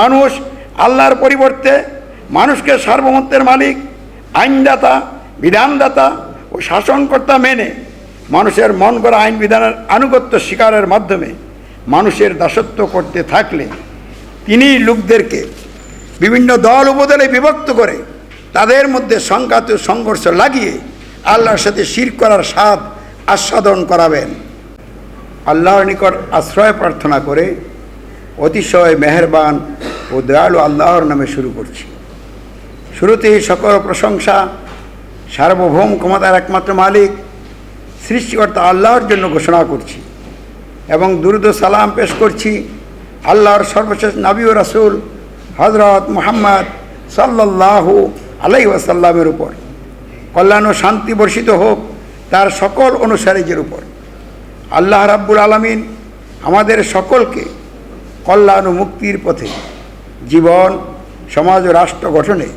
মানুষ আল্লাহর পরিবর্তে মানুষকে সার্বভৌমত্বের মালিক, আইনদাতা, বিধানদাতা ও শাসনকর্তা মেনে মানুষের মন করা আইন বিধানের আনুগত্য স্বীকারের মাধ্যমে মানুষের দাসত্ব করতে থাকলে তিনি লোকদেরকে বিভিন্ন দল উপদলে বিভক্ত করে তাদের মধ্যে সংঘাত সংঘর্ষ লাগিয়ে আল্লাহর সাথে শির করার স্বাদ আস্বাদন করাবেন। আল্লাহর নিকট আশ্রয় প্রার্থনা করে অতিশয় মেহেরবান ও দয়ালু আল্লাহর নামে শুরু করছি। শুরুতেই সকল প্রশংসা, সার্বভৌম ক্ষমতার একমাত্র মালিক, সৃষ্টিকর্তা আল্লাহর জন্য ঘোষণা করছি এবং দুরুদ সালাম পেশ করছি আল্লাহর সর্বশেষ নাবী ও রাসুল হজরত মোহাম্মদ সাল্লাল্লাহু আলাই ওয়াসাল্লামের উপর। কল্যাণ ও শান্তি বর্ষিত হোক তার সকল অনুসারীদের উপর। আল্লাহ রাব্বুল আলমিন আমাদের সকলকে কল্যাণ ও মুক্তির পথে জীবন, সমাজ ও রাষ্ট্র গঠনে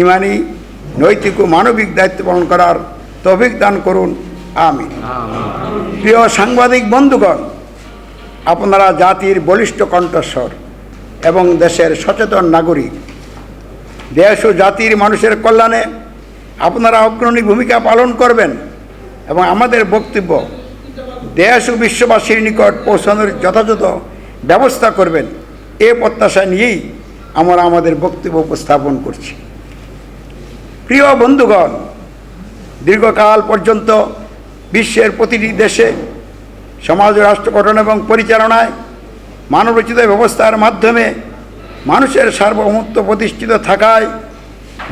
ইমানি, নৈতিক ও মানবিক দায়িত্ব পালন করার তৌফিক দান করুন। আমি প্রিয় সাংবাদিক বন্ধুগণ, আপনারা জাতির বলিষ্ঠ কণ্ঠস্বর এবং দেশের সচেতন নাগরিক, দেশ ও জাতির মানুষের কল্যাণে আপনারা অগ্রণী ভূমিকা পালন করবেন এবং আমাদের বক্তব্য দেশ ও বিশ্ববাসীর নিকট পৌঁছানোর যথাযথ ব্যবস্থা করবেন। এ প্রত্যাশা নিয়েই আমরা আমাদের বক্তব্য উপস্থাপন করছি। প্রিয় বন্ধুগণ, দীর্ঘকাল পর্যন্ত বিশ্বের প্রতিটি দেশে সমাজ, রাষ্ট্র গঠন এবং পরিচালনায় মানবরচিত ব্যবস্থার মাধ্যমে মানুষের সার্বভৌমত্ব প্রতিষ্ঠিত থাকায়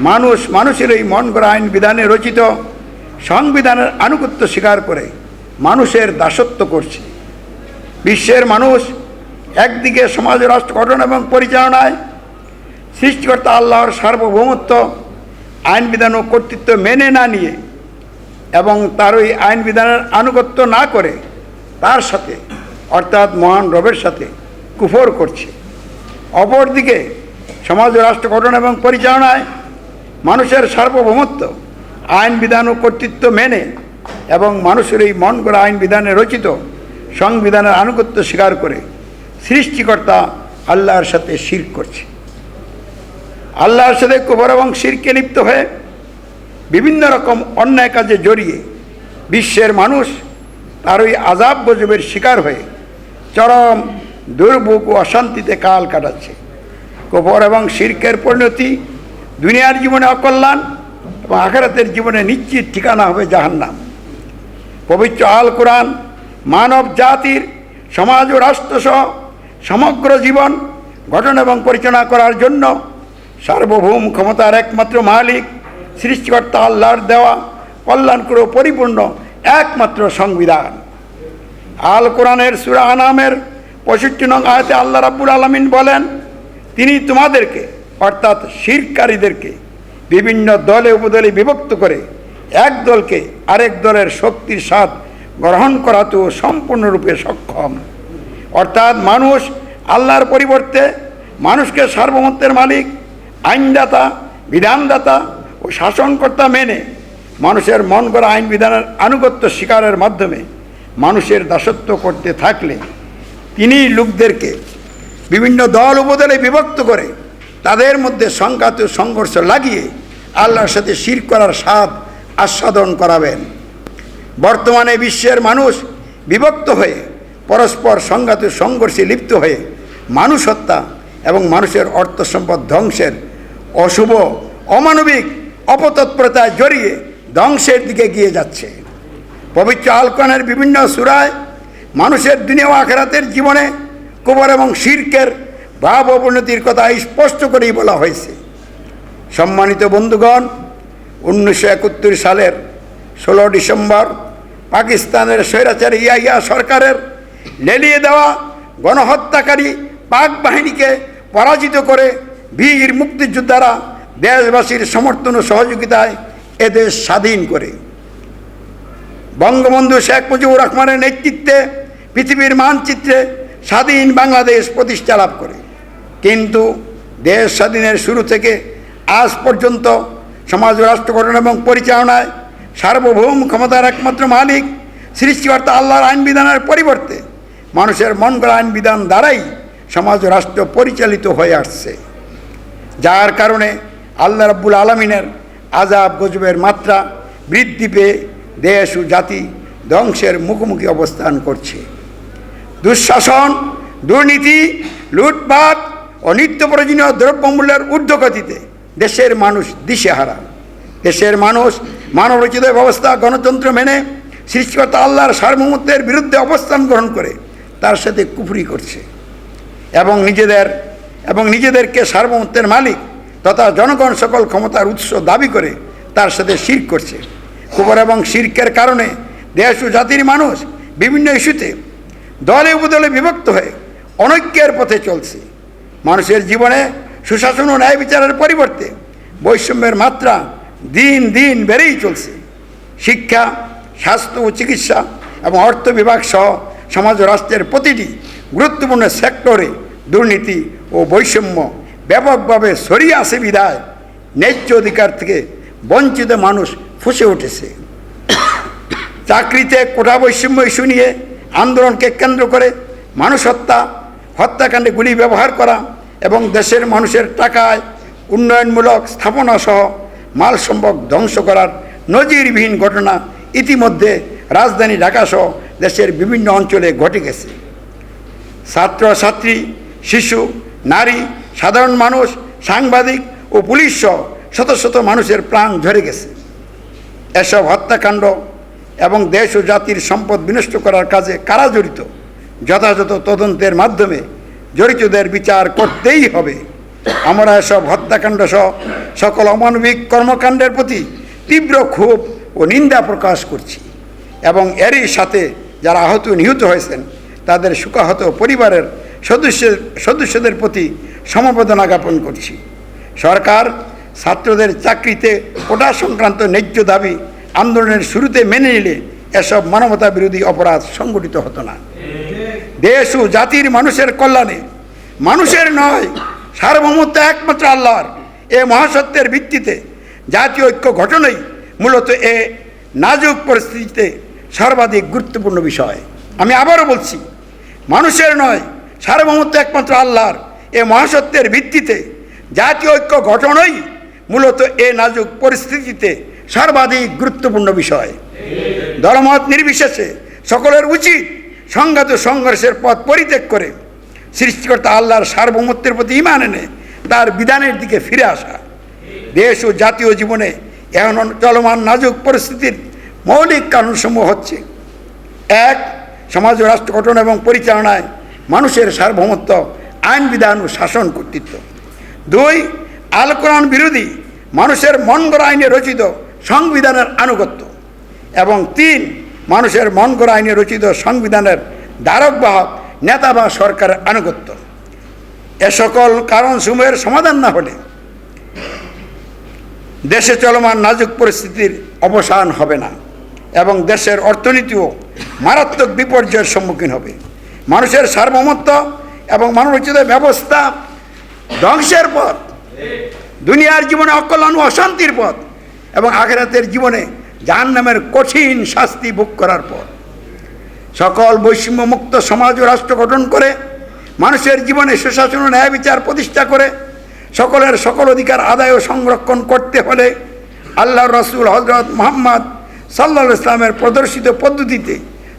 মানুষ মানুষের এই মন গড়া আইন বিধানে রচিত সংবিধানের আনুগত্য স্বীকার করে মানুষের দাসত্ব করছে। বিশ্বের মানুষ একদিকে সমাজ রাষ্ট্র গঠন এবং পরিচালনায় সৃষ্টিকর্তা আল্লাহর সার্বভৌমত্ব, আইন বিধান ও কর্তৃত্ব মেনে না নিয়ে এবং তার ওই আইন বিধানের আনুগত্য না করে তার সাথে, অর্থাৎ মহান রবের সাথে কুফর করছে। অপরদিকে সমাজ রাষ্ট্র গঠন এবং পরিচালনায় মানুষের সার্বভৌমত্ব, আইন বিধান ও কর্তৃত্ব মেনে এবং মানুষের এই মন করা আইন বিধানে রচিত সংবিধানের আনুগত্য স্বীকার করে সৃষ্টিকর্তা আল্লাহর সাথে শির করছে। আল্লাহর সাথে কুফর এবং শিরকে লিপ্ত হয়ে বিভিন্ন রকম অন্যায় কাজে জড়িয়ে বিশ্বের মানুষ তার ওই আজাব গজবের শিকার হয়ে চরম দুর্ভোগ ও অশান্তিতে কাল কাটাচ্ছে। কবর এবং শির্কের পরিণতি দুনিয়ার জীবনে অকল্যাণ এবং আখেরাতের জীবনে নিশ্চিত ঠিকানা হবে জাহান্নাম। পবিত্র আল কোরআন মানব জাতির, সমাজ ও রাষ্ট্রসহ সমগ্র জীবন গঠন এবং পরিচালনা করার জন্য সার্বভৌম ক্ষমতার একমাত্র মালিক, সৃষ্টিকর্তা আল্লাহর দেওয়া কল্যাণকর পরিপূর্ণ একমাত্র সংবিধান। আল কোরআনের সুরা আনামের পঁয়ষট্টি নং আয়তে আল্লাহ রাব্বুল আলমিন বলেন, তিনি তোমাদেরকে, অর্থাৎ শিরকারীদেরকে, বিভিন্ন দলে উপদলে বিভক্ত করে এক দলকে আরেক দলের শক্তির স্বাদ গ্রহণ করাতেও সম্পূর্ণরূপে সক্ষম। অর্থাৎ মানুষ আল্লাহর পরিবর্তে মানুষকে সার্বভৌমত্বের মালিক, আইনদাতা, বিধানদাতা ও শাসনকর্তা মেনে মানুষের মন করা আইন বিধানের আনুগত্য স্বীকারের মাধ্যমে মানুষের দাসত্ব করতে থাকলে তিনি লোকদেরকে বিভিন্ন দল উপদলে বিভক্ত করে তাদের মধ্যে সংঘাত সংঘর্ষ লাগিয়ে আল্লাহর সাথে শির করার স্বাদ আস্বাদন করাবেন। বর্তমানে বিশ্বের মানুষ বিভক্ত হয়ে পরস্পর সংঘাত সংঘর্ষে লিপ্ত হয়ে মানুষ হত্যা এবং মানুষের অর্থ সম্পদ ধ্বংসের অশুভ, অমানবিক অপতৎপরতায় জড়িয়ে ধ্বংসের দিকে গিয়ে যাচ্ছে। পবিত্র আলকানের বিভিন্ন সুরায় মানুষের দুনিয়া ও আখেরাতের জীবনে কুবর এবং শির্কের ভাব অবনতির কথা স্পষ্ট করেই বলা হয়েছে। সম্মানিত বন্ধুগণ, উনিশশো একাত্তর সালের ষোলো ডিসেম্বর পাকিস্তানের স্বৈরাচারী ইয়াইয়া সরকারের লেলিয়ে দেওয়া গণহত্যাকারী পাক বাহিনীকে পরাজিত করে বীর মুক্তিযোদ্ধারা দেশবাসীর সমর্থন ও সহযোগিতায় এদেশ স্বাধীন করে। বঙ্গবন্ধু শেখ মুজিবুর রহমানের নেতৃত্বে পৃথিবীর মানচিত্রে স্বাধীন বাংলাদেশ প্রতিষ্ঠা লাভ করে। কিন্তু দেশ স্বাধীনের শুরু থেকে আজ পর্যন্ত সমাজ রাষ্ট্র গঠন এবং পরিচালনায় সার্বভৌম ক্ষমতার একমাত্র মালিক সৃষ্টিকর্তা আল্লাহর আইন বিধানের পরিবর্তে মানুষের মন আইন বিধান দ্বারাই সমাজ রাষ্ট্র পরিচালিত হয়ে আসছে। যার কারণে আল্লাহ রাব্বুল আলমিনের আজাব গজবের মাত্রা বৃদ্ধি পেয়ে দেশ ও জাতি ধ্বংসের মুখোমুখি অবস্থান করছে। দুঃশাসন, দুর্নীতি, লুটপাট ও নিত্য প্রয়োজনীয় দ্রব্যমূল্যের ঊর্ধ্বগতিতে দেশের মানুষ দিশেহারা। দেশের মানুষ মানবরচিত ব্যবস্থা গণতন্ত্র মেনে সৃষ্টিকর্তা আল্লাহর সার্বভৌমত্বের বিরুদ্ধে অবস্থান গ্রহণ করে। তার সাথে কুফরি করছে। এবং নিজেদের, এবং নিজেদেরকে সার্বভৌমত্বের মালিক তথা জনগণ সকল ক্ষমতার উৎস দাবি করে তার সাথে শির করছে। কুবর এবং শির্কের কারণে দেশ ও জাতির মানুষ বিভিন্ন ইস্যুতে দলে উপদলে বিভক্ত হয়ে অনৈক্যের পথে চলছে। মানুষের জীবনে সুশাসন ও ন্যায় বিচারের পরিবর্তে বৈষম্যের মাত্রা দিন দিন বেড়েই চলছে। শিক্ষা, স্বাস্থ্য ও চিকিৎসা এবং অর্থ বিভাগ সহ সমাজ রাষ্ট্রের প্রতিটি গুরুত্বপূর্ণ সেক্টরে দুর্নীতি ও বৈষম্য ব্যাপকভাবে ছড়িয়ে আসে বিধায় ন্যায্য অধিকার থেকে বঞ্চিত মানুষ ফুসে উঠেছে। চাকরিতে কোটা বৈষম্য ইস্যু নিয়ে আন্দোলনকে কেন্দ্র করে মানুষ হত্যা, হত্যাকাণ্ডে গুলি ব্যবহার করা এবং দেশের মানুষের টাকায় উন্নয়নমূলক স্থাপনা সহ মাল সম্পদ ধ্বংস করার নজিরবিহীন ঘটনা ইতিমধ্যে রাজধানী ঢাকাসহ দেশের বিভিন্ন অঞ্চলে ঘটে গেছে। ছাত্র ছাত্রী শিশু, নারী, সাধারণ মানুষ, সাংবাদিক ও পুলিশ সহ শত শত মানুষের প্রাণ ঝরে গেছে। এসব হত্যাকাণ্ড এবং দেশ ও জাতির সম্পদ বিনষ্ট করার কাজে কারা জড়িত? যথাযথ তদন্তের মাধ্যমে জড়িতদের বিচার করতেই হবে। আমরা এসব হত্যাকাণ্ড সহ সকল অমানবিক কর্মকাণ্ডের প্রতি তীব্র ক্ষোভ ও নিন্দা প্রকাশ করছি এবং এরই সাথে যারা আহত নিহত হয়েছেন, তাদের সুখাহত পরিবারের সদস্য, সদস্যদের প্রতি সমবেদনা জ্ঞাপন করছি। সরকার ছাত্রদের চাকরিতে কোটা সংক্রান্ত ন্যায্য দাবি আন্দোলনের শুরুতে মেনে নিলে এসব মানবতা বিরোধী অপরাধ সংগঠিত হতো না। দেশ ও জাতির মানুষের কল্যাণে, মানুষের নয়, সার্বভৌমত্ব একমাত্র আল্লাহর। এ মহাসত্যের ভিত্তিতে জাতীয় ঐক্য ঘটনাই মূলত এ নাজুক পরিস্থিতিতে সর্বাধিক গুরুত্বপূর্ণ বিষয়। আমি আবারও বলছি, মানুষের নয়, সার্বভৌমত্ব একমাত্র আল্লাহর। এ মহাসত্যের ভিত্তিতে জাতীয় ঐক্য গঠনই মূলত এ নাজুক পরিস্থিতিতে সর্বাধিক গুরুত্বপূর্ণ বিষয়। দলমত নির্বিশেষে সকলের উচিত সংঘাত সংঘর্ষের পথ পরিত্যাগ করে সৃষ্টিকর্তা আল্লাহর সার্বভৌমত্বের প্রতি ইমান এনে তার বিধানের দিকে ফিরে আসা। দেশ ও জাতীয় জীবনে এখন চলমান নাজুক পরিস্থিতির মৌলিক কারণসমূহ হচ্ছে, এক, সমাজ রাষ্ট্র গঠন এবং পরিচালনায় মানুষের সার্বভৌমত্ব, আইন, বিধান ও শাসন কর্তৃত্ব। দুই, আল কোরআন বিরোধী মানুষের মন গড়া আইনে রচিত সংবিধানের আনুগত্য। এবং তিন, মানুষের মন গড়া আইনে রচিত সংবিধানের দ্বারক বাহক নেতা বা সরকারের আনুগত্য। এ সকল কারণসমূহের সমাধান না হলে দেশে চলমান নাজুক পরিস্থিতির অবসান হবে না। এবং দেশের অর্থনীতিও মারাত্মক বিপর্যয়ের সম্মুখীন হবে। মানুষের সার্বভৌমত্ব এবং মানবরচিত ব্যবস্থা ধ্বংসের পথ, দুনিয়ার জীবনে অকল্যাণ ও অশান্তির পথ এবং আখেরাতের জীবনে জাহান নামের কঠিন শাস্তি ভোগ করার পর সকল বৈষম্য মুক্ত সমাজ ও রাষ্ট্র গঠন করে, মানুষের জীবনে সুশাসন ও ন্যায় বিচার প্রতিষ্ঠা করে, সকলের সকল অধিকার আদায় ও সংরক্ষণ করতে হলে আল্লাহ রসুল হজরত মোহাম্মদ সাল্লা ইসলামের প্রদর্শিত পদ্ধতিতে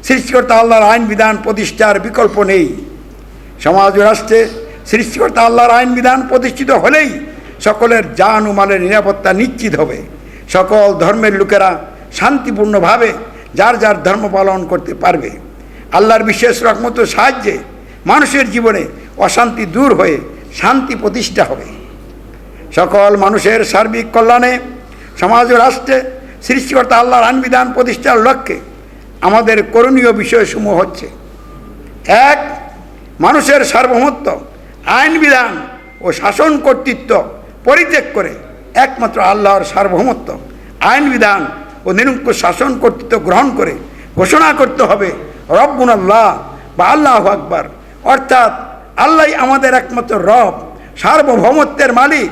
সৃষ্টিকর্তা আল্লাহর আইন, বিধান, প্রতিষ্ঠার বিকল্প নেই। সমাজ ও রাষ্ট্রে সৃষ্টিকর্তা আল্লাহর আইন, বিধান প্রতিষ্ঠিত হলেই সকলের জান ও মালের নিরাপত্তা নিশ্চিত হবে। সকল ধর্মের লোকেরা শান্তিপূর্ণভাবে যার যার ধর্ম পালন করতে পারবে। আল্লাহর বিশেষ রকমত সাহায্যে মানুষের জীবনে অশান্তি দূর হয়ে শান্তি প্রতিষ্ঠা হবে। সকল মানুষের সার্বিক কল্যাণে সমাজ ও রাষ্ট্রে সৃষ্টিকর্তা আল্লাহর আইন বিধান প্রতিষ্ঠার লক্ষ্যে আমাদের করণীয় বিষয়সমূহ হচ্ছে, এক, মানুষের সার্বভৌমত্ব আইন বিধান ও শাসন কর্তৃত্ব পরিত্যাগ করে একমাত্র আল্লাহর সার্বভৌমত্ব আইন বিধান ও নিরঙ্কুশ শাসন কর্তৃত্ব গ্রহণ করে ঘোষণা করতে হবে, রব্বুন আল্লাহ বা আল্লাহ আকবার। অর্থাৎ আল্লাহ আমাদের একমাত্র রব, সার্বভৌমত্বের মালিক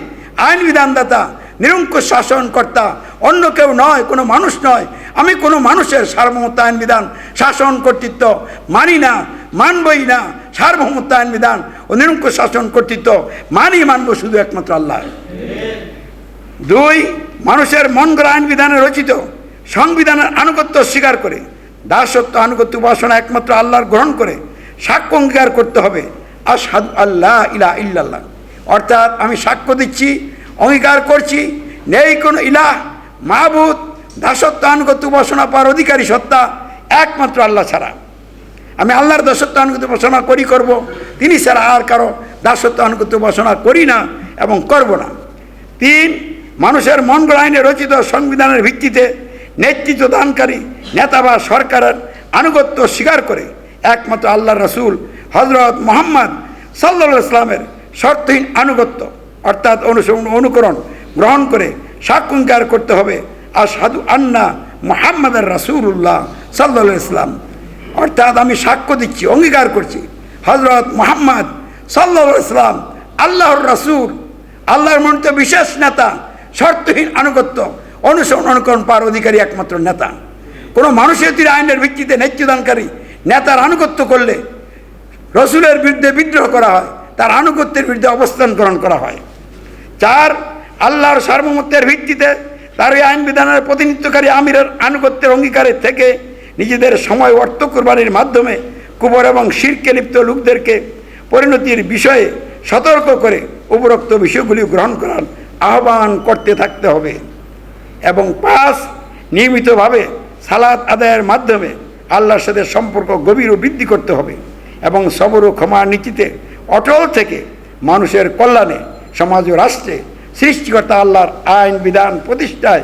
আইন বিধানদাতা নিরঙ্কুশ শাসনকর্তা অন্য কেউ নয়, কোনো মানুষ নয়। আমি কোনো মানুষের সার্বভৌমত্ব আইন বিধান, শাসন, কর্তৃত্ব মানি না, মানবই না। সার্বভৌমত্ব আইন বিধান ও নিরঙ্কুশ শাসন, কর্তৃত্ব মানি, মানব শুধু একমাত্র আল্লাহ। দুই, মানুষের মন গড়া আইন বিধানে রচিত, সংবিধানের আনুগত্য স্বীকার করে। দাসত্ব, আনুগত্য উপাসনা একমাত্র আল্লাহর গ্রহণ করে। সাক্ষ্য অঙ্গীকার করতে হবে। আসাদ আল্লাহ ইলা ইল্লাল্লাহ। অর্থাৎ আমি সাক্ষ্য দিচ্ছি, অঙ্গীকার করছি, নেই কোনো ইলাহ মাহবুদ দাসত্ব আনুগত্য উপাসনা পাওয়ার অধিকারী সত্তা একমাত্র আল্লাহ ছাড়া। আমি আল্লাহর দাসত্ব আনুগত্য উপাসনা করি করব, তিনি ছাড়া আর কারও দাসত্ব আনুগত্য উপাসনা করি না এবং করব না। তিন, মানুষের মন আইনে রচিত সংবিধানের ভিত্তিতে নেতৃত্ব দানকারী নেতা বা সরকারের আনুগত্য স্বীকার করে একমাত্র আল্লাহ রসুল হজরত মোহাম্মদ সাল্লা ইসলামের শর্তহীন আনুগত্য অর্থাৎ অনুসরণ, অনুকরণ গ্রহণ করে সাক্ষাৎকার করতে হবে। আর সাধু আন্না মোহাম্মদের রাসুল্লাহ সাল্লা ইসলাম অর্থাৎ আমি সাক্ষ্য দিচ্ছি, অঙ্গীকার করছি। হজরত মোহাম্মদ সাল্লা ইসলাম আল্লাহর রাসুল, আল্লাহর মনোনীত বিশেষ নেতা, শর্তহীন আনুগত্য, অনুসরণ অনুকরণ পাওয়ার অধিকারী একমাত্র নেতা। কোনো মানুষের তিনি আইনের ভিত্তিতে নেতৃদানকারী নেতার আনুগত্য করলে রসুলের বিরুদ্ধে বিদ্রোহ করা হয়, তার আনুগত্যের বিরুদ্ধে অবস্থান গ্রহণ করা হয়। চার আল্লাহর সার্বভৌমত্বের ভিত্তিতে তার এই আইন বিধানের প্রতিনিধিত্বকারী আমিরের আনুগত্যের অঙ্গীকারের থেকে নিজেদের সময় অর্থ কোরবানির মাধ্যমে কুবর এবং শিরকে লিপ্ত লোকদেরকে পরিণতির বিষয়ে সতর্ক করে উপরোক্ত বিষয়গুলি গ্রহণ করার আহ্বান করতে থাকতে হবে এবং পাঁচ, নিয়মিতভাবে সালাত আদায়ের মাধ্যমে আল্লাহর সাথে সম্পর্ক গভীর ও বৃদ্ধি করতে হবে এবং সবর ও ক্ষমা নীতিতে অটল থেকে মানুষের কল্যাণে সমাজ ও রাষ্ট্রে সৃষ্টিকর্তা আল্লাহর আইন, বিধান, প্রতিষ্ঠায়,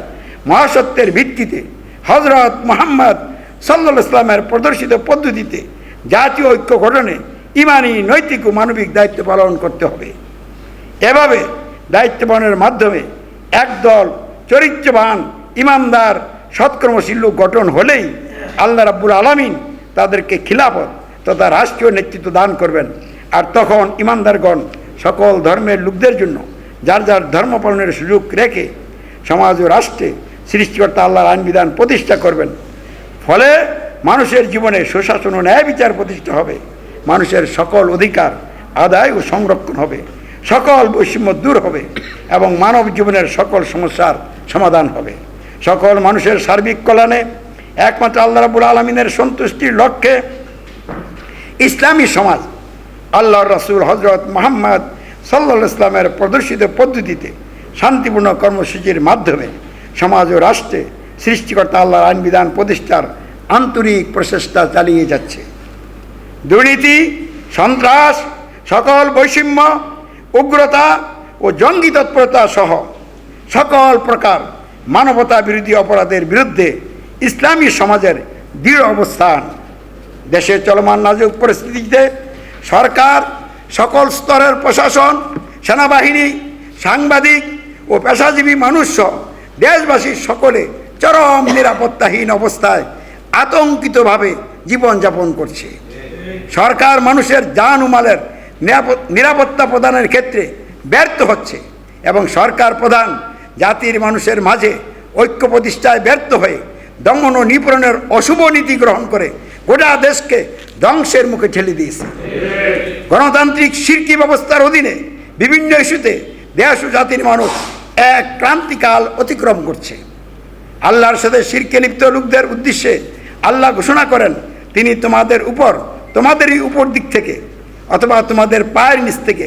মহাসত্যের ভিত্তিতে হজরত মোহাম্মদ সাল্লা ইসলামের প্রদর্শিত পদ্ধতিতে জাতীয় ঐক্য গঠনে ইমানি, নৈতিক ও মানবিক দায়িত্ব পালন করতে হবে। এভাবে দায়িত্ব পালনের মাধ্যমে একদল চরিত্রবান ইমানদার, সৎকর্মশীল লোক গঠন হলেই আল্লাহ রাব্বুল আলামিন তাদেরকে খিলাফত তথা রাষ্ট্রীয় নেতৃত্ব দান করবেন। আর তখন ইমানদারগণ সকল ধর্মের লোকদের জন্য যার যার ধর্ম পালনের সুযোগ রেখে সমাজ ও রাষ্ট্রে সৃষ্টিকর্তা আল্লাহর আইন বিধান প্রতিষ্ঠা করবেন। ফলে মানুষের জীবনে সুশাসন ও ন্যায় বিচার প্রতিষ্ঠা হবে। মানুষের সকল অধিকার আদায় ও সংরক্ষণ হবে। সকল বৈষম্য দূর হবে এবং মানব জীবনের সকল সমস্যার সমাধান হবে। সকল মানুষের সার্বিক কল্যাণে একমাত্র আল্লাহ রাবুল আলমিনের সন্তুষ্টির লক্ষ্যে ইসলামী সমাজ, আল্লাহর রাসুল হজরত মোহাম্মদ সাল্লা ইসলামের প্রদর্শিত পদ্ধতিতে শান্তিপূর্ণ কর্মসূচির মাধ্যমে সমাজ ও রাষ্ট্রে সৃষ্টিকর্তা আল্লাহর আইন বিধান প্রতিষ্ঠার আন্তরিক প্রচেষ্টা চালিয়ে যাচ্ছে। দুর্নীতি, সন্ত্রাস, সকল বৈষম্য, উগ্রতা ও জঙ্গি তৎপরতা সহ সকল প্রকার মানবতা বিরোধী অপরাধের বিরুদ্ধে ইসলামী সমাজের দৃঢ় অবস্থান। দেশের চলমান নাজুক পরিস্থিতিতে সরকার সকল স্তরের প্রশাসন, সেনাবাহিনী, সাংবাদিক ও পেশাজীবী মানুষ দেশবাসীর সকলে চরম নিরাপত্তাহীন অবস্থায় আতঙ্কিতভাবে জীবনযাপন করছে। সরকার মানুষের জান ও মালের নিরাপত্তা প্রদানের ক্ষেত্রে ব্যর্থ হচ্ছে এবং সরকার প্রধান জাতির মানুষের মাঝে ঐক্য প্রতিষ্ঠায় ব্যর্থ হয়ে দমন ও নিপূরণের অশুভ নীতি গ্রহণ করে গোটা দেশকে ধ্বংসের মুখে ঠেলে দিয়েছে। গণতান্ত্রিক শিরকি ব্যবস্থার অধীনে বিভিন্ন ইস্যুতে দেশ ও জাতির মানুষ এক ক্রান্তিকাল অতিক্রম করছে। আল্লাহর সাথে শিরকে লিপ্ত লোকদের উদ্দেশ্যে আল্লাহ ঘোষণা করেন, তিনি তোমাদের উপর, তোমাদেরই উপর দিক থেকে অথবা তোমাদের পায়ের নিচ থেকে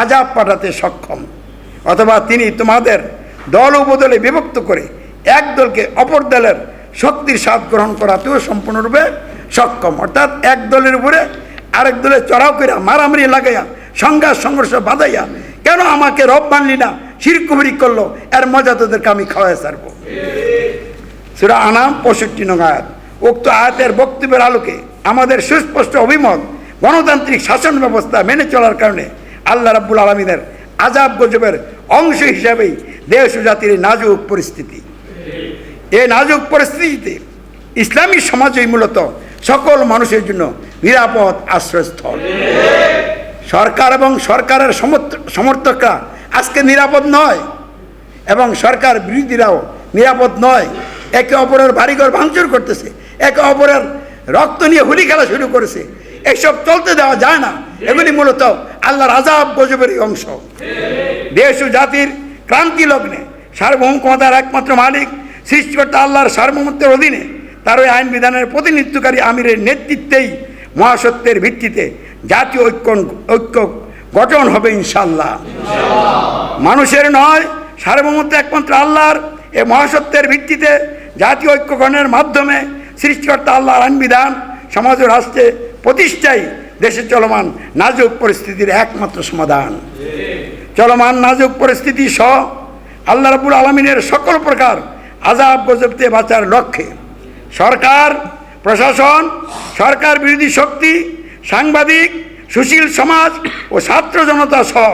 আজাব পাঠাতে সক্ষম। অথবা তিনি তোমাদের দল উপদলে বিভক্ত করে এক দলকে অপর দলের শক্তির স্বাদ গ্রহণ করাতেও সম্পূর্ণরূপে সক্ষম। অর্থাৎ এক দলের উপরে আরেক দলে চড়াও করে মারামারি লাগাইয়া, সংঘাত, সংঘর্ষ বাঁধাইয়া, কেন আমাকে রব মানলি না? শিরকুমরি করল, এর মজা তোদেরকে আমি খাওয়াই সারবো সুরা আনাম পঁয়ষট্টি নং আয়াত। উক্ত আয়াতের বক্তব্যের আলোকে আমাদের সুস্পষ্ট অভিমত, গণতান্ত্রিক শাসন ব্যবস্থা মেনে চলার কারণে আল্লাহ রাব্বুল আলমিনের আজাব গজবের অংশ হিসাবেই দেশ ও জাতির নাজুক পরিস্থিতি। এই নাজুক পরিস্থিতিতে ইসলামী সমাজই মূলত সকল মানুষের জন্য নিরাপদ আশ্রয়স্থল। সরকার এবং সরকারের সমর্থ- সমর্থকরা আজকে নিরাপদ নয় এবং সরকার বিরোধীরাও নিরাপদ নয়। একে অপরের বাড়িঘর ভাঙচুর করতেছে, একে অপরের রক্ত নিয়ে হোলি খেলা শুরু করেছে। এইসব চলতে দেওয়া যায় না। এগুলি মূলত আল্লাহর আজাব গজবেরই অংশ। দেশ ও জাতির ক্রান্তি লগ্নে সার্বভৌম ক্ষমতার একমাত্র মালিক, সৃষ্টিকর্তা আল্লাহর সার্বভৌমত্বের অধীনে তার ওই আইন বিধানের প্রতিনিধিত্বকারী আমিরের নেতৃত্বেই মহাসত্যের ভিত্তিতে জাতীয় ঐক্য ঐক্য গঠন হবে ইনশাল্লাহ মানুষের নয়, সার্বভৌমত্ব একমাত্র আল্লাহর। এ মহাসত্যের ভিত্তিতে জাতীয় ঐক্যগণের মাধ্যমে সৃষ্টিকর্তা আল্লাহর আইন বিধান, সমাজ রাষ্ট্রে প্রতিষ্ঠাই দেশে চলমান নাজুক পরিস্থিতির একমাত্র সমাধান। চলমান নাজুক পরিস্থিতি সহ আল্লাহ রাবুল আলমিনের সকল প্রকার আজাব গজবতে বাঁচার লক্ষ্যে সরকার, প্রশাসন, সরকার বিরোধী শক্তি, সাংবাদিক, সুশীল সমাজ ও ছাত্র জনতা সহ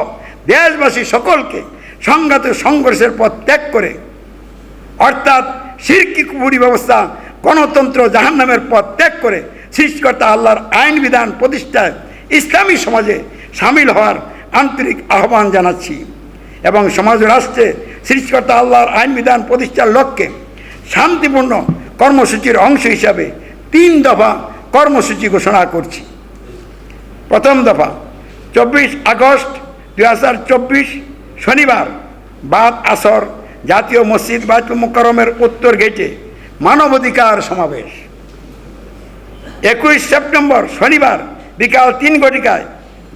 দেশবাসী সকলকে সংঘাত সংঘর্ষের পথ ত্যাগ করে, অর্থাৎ সিরকি কুপুরি ব্যবস্থা, গণতন্ত্র জাহান্নামের পথ ত্যাগ করে সৃষ্টিকর্তা আল্লাহর আইন বিধান প্রতিষ্ঠায় ইসলামী সমাজে সামিল হওয়ার আন্তরিক আহ্বান জানাচ্ছি এবং সমাজ রাষ্ট্রে সৃষ্টিকর্তা আল্লাহর আইন বিধান প্রতিষ্ঠার লক্ষ্যে শান্তিপূর্ণ কর্মসূচির অংশ হিসাবে তিন দফা কর্মসূচি ঘোষণা করছি। প্রথম দফা, চব্বিশ আগস্ট দুই হাজার চব্বিশ শনিবার বাদ আসর জাতীয় মসজিদ বায়তুল মুকরমের উত্তর গেটে মানবাধিকার সমাবেশ। একুশ সেপ্টেম্বর শনিবার বিকাল তিন ঘটিকায়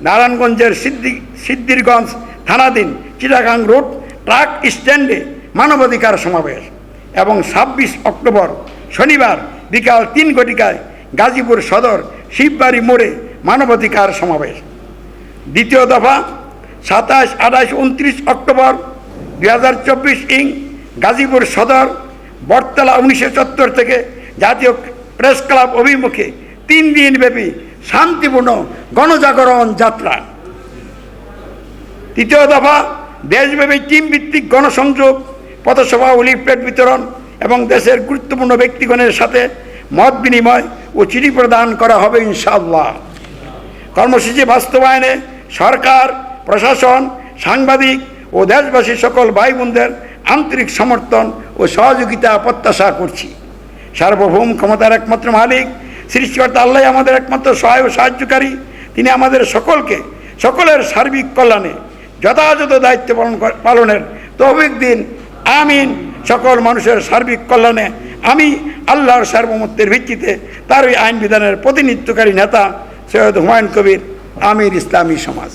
নারায়ণগঞ্জের সিদ্ধি সিদ্ধিরগঞ্জ থানাধীন চিটাগাং রোড ট্রাক স্ট্যান্ডে মানবাধিকার সমাবেশ এবং ছাব্বিশ অক্টোবর শনিবার বিকাল তিন ঘটিকায় গাজীপুর সদর শিববাড়ি মোড়ে মানবাধিকার সমাবেশ। দ্বিতীয় দফা, সাতাশ, আঠাশ, উনত্রিশ অক্টোবর দুই হাজার চব্বিশ ইং গাজীপুর সদর, বটতলা উনিশশো চত্বর থেকে জাতীয় প্রেস ক্লাব অভিমুখে তিন দিনব্যাপী শান্তিপূর্ণ গণজাগরণ যাত্রা। তৃতীয় দফা, দেশব্যাপী টিম ভিত্তিক গণসংযোগ, পথসভা ও লিফলেট বিতরণ এবং দেশের গুরুত্বপূর্ণ ব্যক্তিগণের সাথে মত বিনিময় ও চিঠি প্রদান করা হবে ইনশাআল্লাহ। কর্মসূচি বাস্তবায়নে সরকার, প্রশাসন, সাংবাদিক ও দেশবাসী সকল ভাই বোনদের আন্তরিক সমর্থন ও সহযোগিতা প্রত্যাশা করছি। সার্বভৌম ক্ষমতার একমাত্র মালিক, সৃষ্টিকর্তা আল্লাহ আমাদের একমাত্র সহায় ও সাহায্যকারী, তিনি আমাদের সকলকে, সকলের সার্বিক কল্যাণে যথাযথ দায়িত্ব পালন পালনের তৌফিক দিন। আমিন। সকল মানুষের সার্বিক কল্যাণে আমি আল্লাহর সার্বমত্বের ভিত্তিতে তার ওই আইন বিধানের প্রতিনিধিত্বকারী নেতা সৈয়দ হুমায়ুন কবির আমির ইসলামী সমাজ।